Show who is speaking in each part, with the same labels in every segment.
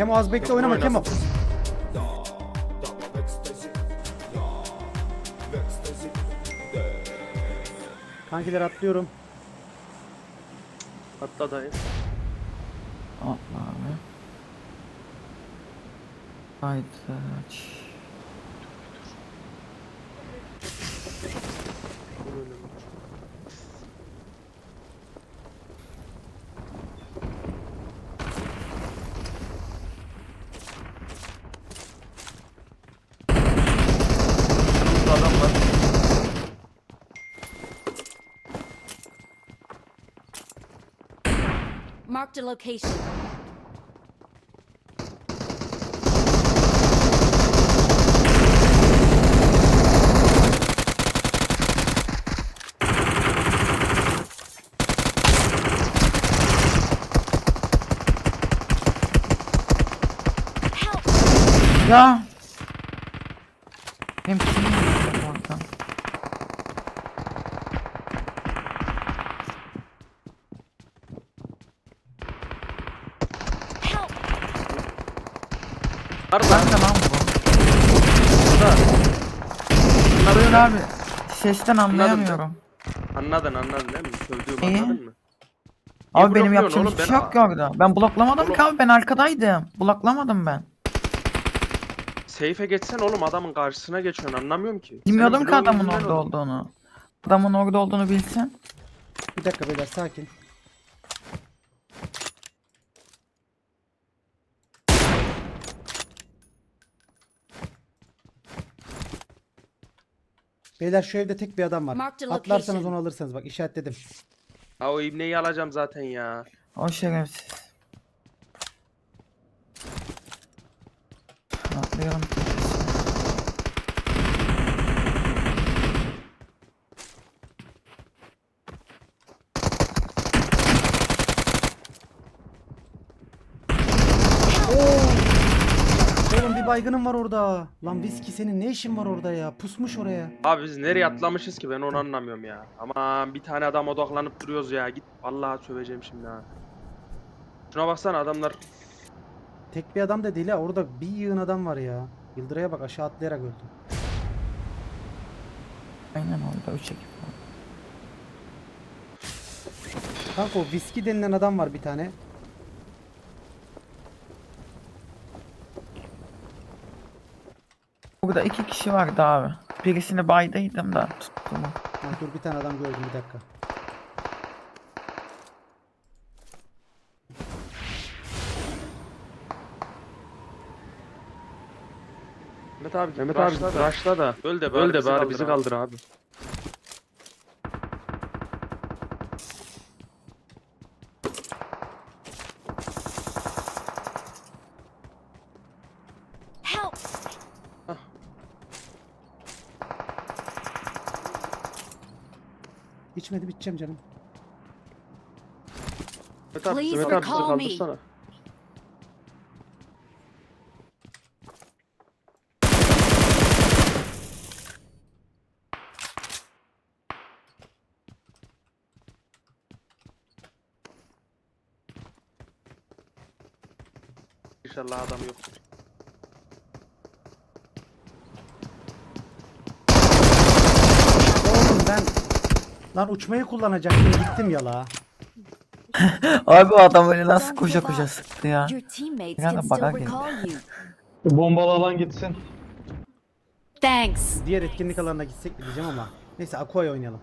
Speaker 1: Kemo az bekle oynama
Speaker 2: Oyna.
Speaker 1: Kemo. Kankiler atlıyorum.
Speaker 2: Hatta dayı.
Speaker 3: Atla abi. Haydi
Speaker 4: Marked a location. Help!
Speaker 3: Ya.
Speaker 2: Var lan.
Speaker 3: Nerede lan bu?
Speaker 2: Burada.
Speaker 3: Buyur abi. Sesten anlayamıyorum.
Speaker 2: Anladın anladın değil mi? Sövdüğümü
Speaker 3: İyi.
Speaker 2: anladın mı?
Speaker 3: Abi benim
Speaker 2: blokluyorsun
Speaker 3: yapacağım
Speaker 2: oğlum?
Speaker 3: hiçbir
Speaker 2: Ben-
Speaker 3: şey yok ki orada. Ben bloklamadım ki abi ben arkadaydım. Bloklamadım ben.
Speaker 2: Seyfe geçsen oğlum adamın karşısına geçiyorsun anlamıyorum ki.
Speaker 3: Bilmiyordum
Speaker 2: Senin
Speaker 3: ki
Speaker 2: bloğun
Speaker 3: adamın
Speaker 2: yüzünden
Speaker 3: orada
Speaker 2: oldu.
Speaker 3: olduğunu. Adamın orada olduğunu bilsen.
Speaker 1: Bir dakika beyler sakin. Beyler şu evde tek bir adam var. Atlarsanız
Speaker 4: location.
Speaker 1: onu alırsanız bak işaretledim.
Speaker 2: Ha o ibneyi alacağım zaten ya.
Speaker 3: O şerefsiz. Atlayalım.
Speaker 1: Oğlum bir baygınım var orada. Lan viski senin ne işin var orada ya? Pusmuş oraya.
Speaker 2: Abi biz nereye atlamışız ki ben onu anlamıyorum ya. Aman bir tane adam odaklanıp duruyoruz ya. Git vallahi söveceğim şimdi ha. Şuna baksana adamlar
Speaker 1: Tek bir adam da değil ha. Orada bir yığın adam var ya. Yıldıraya bak aşağı atlayarak öldü.
Speaker 3: Aynen orada üç ekip var.
Speaker 1: Kanka o viski denilen adam var bir tane.
Speaker 3: Burada iki kişi vardı abi. Birisini baydaydım da tuttum.
Speaker 1: Ha, dur bir tane adam gördüm bir dakika.
Speaker 2: Mehmet abi Mehmet abi rushla da. Öl de bari, Öl de bari bizi kaldır abi.
Speaker 1: İçmedi biteceğim canım.
Speaker 2: Mehmet abi,
Speaker 4: Please
Speaker 2: Mehmet abi bizi
Speaker 4: recall me.
Speaker 2: kaldırsana. İnşallah adam yoktur.
Speaker 1: Oğlum ben lan uçmayı kullanacaktım gittim ya la.
Speaker 3: Abi o adam öyle nasıl koşa koşa sıktı ya.
Speaker 4: Your teammates can still
Speaker 3: baga girdi.
Speaker 4: recall you.
Speaker 5: Bombalı alan gitsin.
Speaker 4: Thanks.
Speaker 1: Diğer etkinlik alanına gitsek mi diyeceğim ama. Neyse Aqua'ya oynayalım.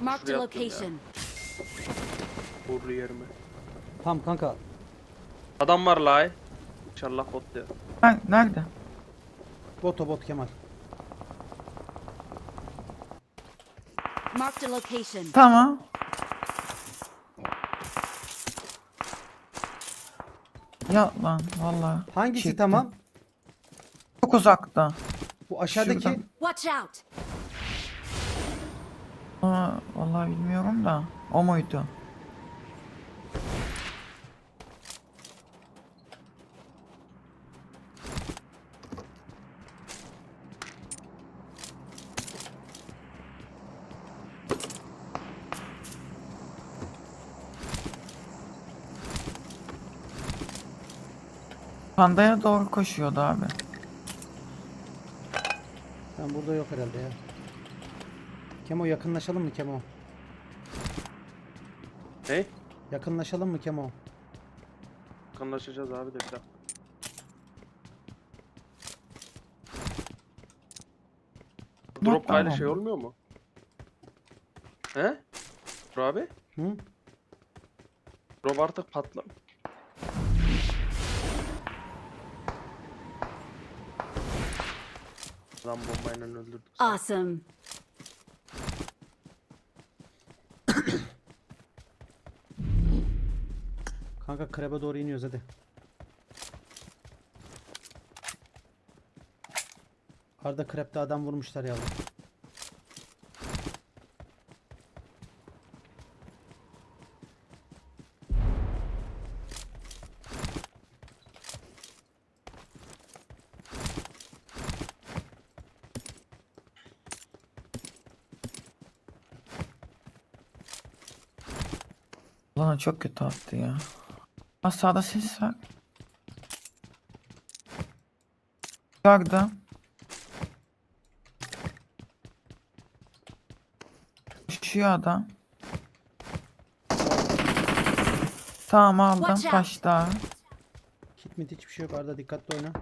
Speaker 4: Marked a
Speaker 2: Şuraya attım ya.
Speaker 4: location.
Speaker 2: Uğurlu yerime.
Speaker 1: Tamam kanka.
Speaker 2: Adam var la. İnşallah bot ya.
Speaker 3: Ha, nerede?
Speaker 1: Boto bot Kemal.
Speaker 4: Marked a location.
Speaker 3: Tamam. Ya lan vallahi.
Speaker 1: Hangisi
Speaker 3: çıktı.
Speaker 1: tamam?
Speaker 3: Çok uzakta.
Speaker 1: Bu aşağıdaki
Speaker 3: Şuradan.
Speaker 4: Watch out!
Speaker 3: Aa, vallahi bilmiyorum da. O muydu? Pandaya doğru koşuyordu abi.
Speaker 1: Tamam burada yok herhalde ya. Kemo yakınlaşalım mı Kemo?
Speaker 2: Ne?
Speaker 1: Yakınlaşalım mı Kemo?
Speaker 2: Kanlaşacağız abi de bir dakika. Drop
Speaker 3: tamam.
Speaker 2: şey olmuyor mu? He? Dur abi.
Speaker 1: Hı?
Speaker 2: Drop artık patla. Lan bombayla öldürdük.
Speaker 4: Awesome.
Speaker 1: Kanka krebe doğru iniyoruz hadi. Arda krepte adam vurmuşlar yavrum.
Speaker 3: Ulan çok kötü attı ya. Ha sağda ses var. Gördüm. Koşuyor adam. Tamam aldım
Speaker 4: Watch out.
Speaker 3: taşta.
Speaker 1: Kit mit hiçbir şey yok Arda dikkatli oyna.
Speaker 3: Aa,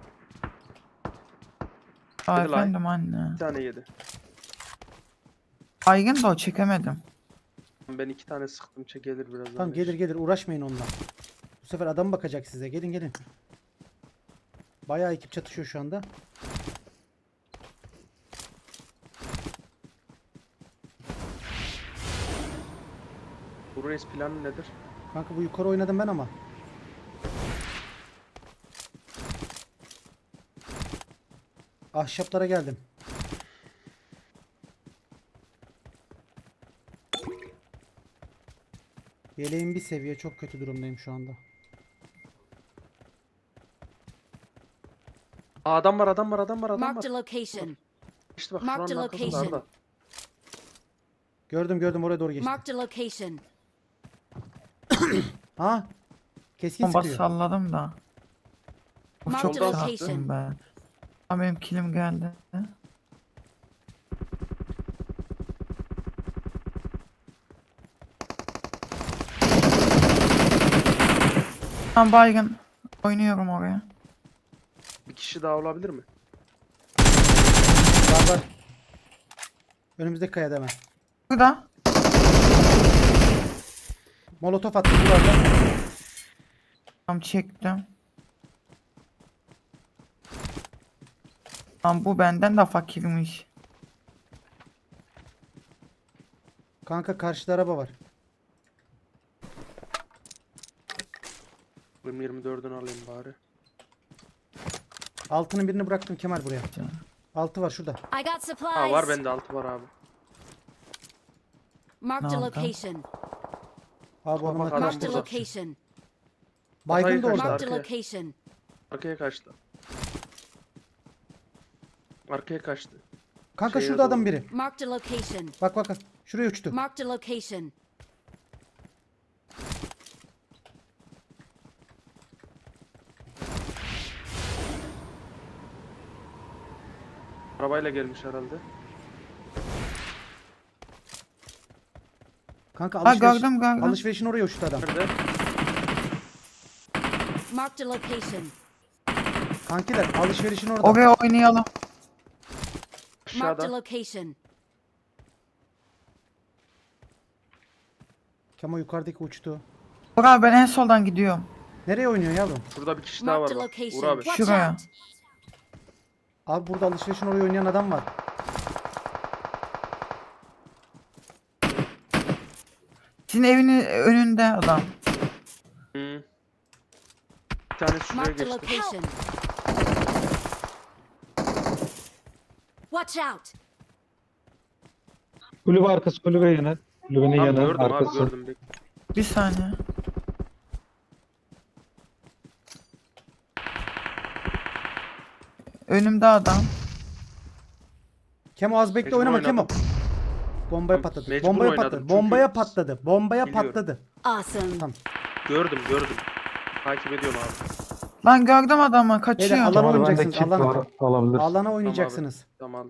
Speaker 2: Hadi lan.
Speaker 3: efendim anne.
Speaker 2: Bir tane yedi.
Speaker 3: Aygın da o çekemedim.
Speaker 2: Ben iki tane sıktım çek gelir birazdan.
Speaker 1: Tamam gelir gelir uğraşmayın onunla. Bu sefer adam bakacak size. Gelin gelin. Bayağı ekip çatışıyor şu anda.
Speaker 2: Bu reis planı nedir?
Speaker 1: Kanka bu yukarı oynadım ben ama. Ahşaplara geldim. Yeleğim bir seviye çok kötü durumdayım şu anda.
Speaker 2: Aa, adam var adam var adam var adam
Speaker 4: Marked
Speaker 2: var.
Speaker 4: a location.
Speaker 2: İşte bak şuranın
Speaker 4: a
Speaker 2: arkasında
Speaker 4: location.
Speaker 2: Arda.
Speaker 1: Gördüm gördüm oraya doğru geçti.
Speaker 4: Marked a location.
Speaker 1: Ha? Keskin
Speaker 3: Bomba
Speaker 1: sıkıyor.
Speaker 3: salladım da. Of,
Speaker 4: Marked
Speaker 3: çok
Speaker 2: a
Speaker 4: location.
Speaker 3: attım ben. Ha benim kilim geldi. Tamam baygın. Oynuyorum oraya.
Speaker 2: Bir kişi daha olabilir mi?
Speaker 1: Var var. Önümüzdeki kayada hemen.
Speaker 3: Burada.
Speaker 1: Molotof attı duvarda.
Speaker 3: Tam çektim. Tamam bu benden de fakirmiş.
Speaker 1: Kanka karşıda araba var.
Speaker 2: Benim 24'ünü alayım bari.
Speaker 1: Altının birini bıraktım Kemal buraya. Altı var şurada.
Speaker 4: I got supplies.
Speaker 2: Ha var bende altı var abi.
Speaker 4: Marked a location.
Speaker 1: Abi
Speaker 2: Bak, adam
Speaker 4: Marked a
Speaker 2: burada.
Speaker 4: location.
Speaker 1: Baygın da orada.
Speaker 4: Marked a
Speaker 2: arkaya.
Speaker 4: location.
Speaker 2: Arkaya kaçtı. Arkaya kaçtı.
Speaker 1: Kanka
Speaker 2: Şeye
Speaker 1: şurada adam
Speaker 2: doğru.
Speaker 1: biri.
Speaker 4: Marked a location.
Speaker 1: Bak bak bak. Şuraya uçtu.
Speaker 4: Marked a location.
Speaker 2: Arabayla gelmiş herhalde.
Speaker 1: Kanka
Speaker 3: Ha
Speaker 1: alışveriş,
Speaker 3: gördüm gördüm.
Speaker 1: alışverişin oraya uçtu adam.
Speaker 2: Nerede?
Speaker 4: Marked a location.
Speaker 1: Kankiler alışverişin orada.
Speaker 3: Oraya oynayalım.
Speaker 4: Marked a
Speaker 2: Aşağıda.
Speaker 4: location.
Speaker 1: Kemo yukarıdaki uçtu.
Speaker 3: Bora ben en soldan gidiyorum.
Speaker 1: Nereye oynuyor yavrum?
Speaker 2: Şurada bir kişi daha
Speaker 4: Marked
Speaker 2: var
Speaker 4: a
Speaker 2: bak. Uğur
Speaker 4: location.
Speaker 2: abi.
Speaker 4: Watch
Speaker 3: Şuraya.
Speaker 4: out.
Speaker 1: Abi burada alışverişin oraya oynayan adam var.
Speaker 3: Sizin evinin önünde adam.
Speaker 2: Hı. Bir tanesi şuraya
Speaker 4: Marked a
Speaker 2: geçti.
Speaker 4: location. Watch out.
Speaker 5: Kulübe arkası kulübe yanı. Kulübenin
Speaker 2: Tamam,
Speaker 5: yanı
Speaker 2: gördüm abi
Speaker 5: arkası.
Speaker 2: gördüm.
Speaker 3: Bir saniye. Önümde adam.
Speaker 1: Kemo az bekle
Speaker 2: Mecbur
Speaker 1: oynama
Speaker 2: oynadım.
Speaker 1: Kemo. Bombaya
Speaker 2: Tamam,
Speaker 1: patladı.
Speaker 2: mecbur
Speaker 1: Bombaya
Speaker 2: oynadım
Speaker 1: patladı.
Speaker 2: çünkü-
Speaker 1: Bombaya patladı. Bombaya
Speaker 2: Biliyorum.
Speaker 1: patladı.
Speaker 4: Awesome.
Speaker 1: Tamam.
Speaker 2: Gördüm gördüm. Takip ediyorum abi.
Speaker 3: Lan gördüm adamı kaçıyor.
Speaker 1: Beyler, Alana
Speaker 5: bende
Speaker 1: oynayacaksınız,
Speaker 5: kit
Speaker 1: alana.
Speaker 5: var alabilir.
Speaker 1: Alana oynayacaksınız.
Speaker 2: Tamam.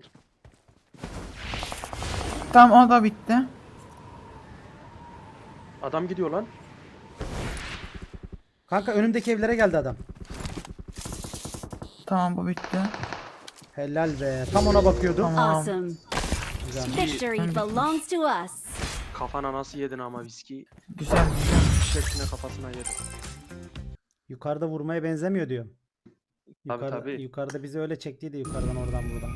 Speaker 3: Tamam o da bitti.
Speaker 2: Adam gidiyor lan.
Speaker 1: Kanka önümdeki evlere geldi adam.
Speaker 3: Tamam bu bitti.
Speaker 1: Helal be. Tam ona bakıyordum.
Speaker 3: Tamam.
Speaker 4: Awesome.
Speaker 1: Güzel.
Speaker 4: Victory belongs to us.
Speaker 2: Kafana nasıl yedin ama viski?
Speaker 3: Güzel güzel.
Speaker 2: Şeklinde kafasına yedin.
Speaker 1: Yukarıda vurmaya benzemiyor diyor.
Speaker 2: Tabii,
Speaker 1: Yukarıda,
Speaker 2: tabii.
Speaker 1: yukarıda bizi öyle çektiydi yukarıdan oradan buradan.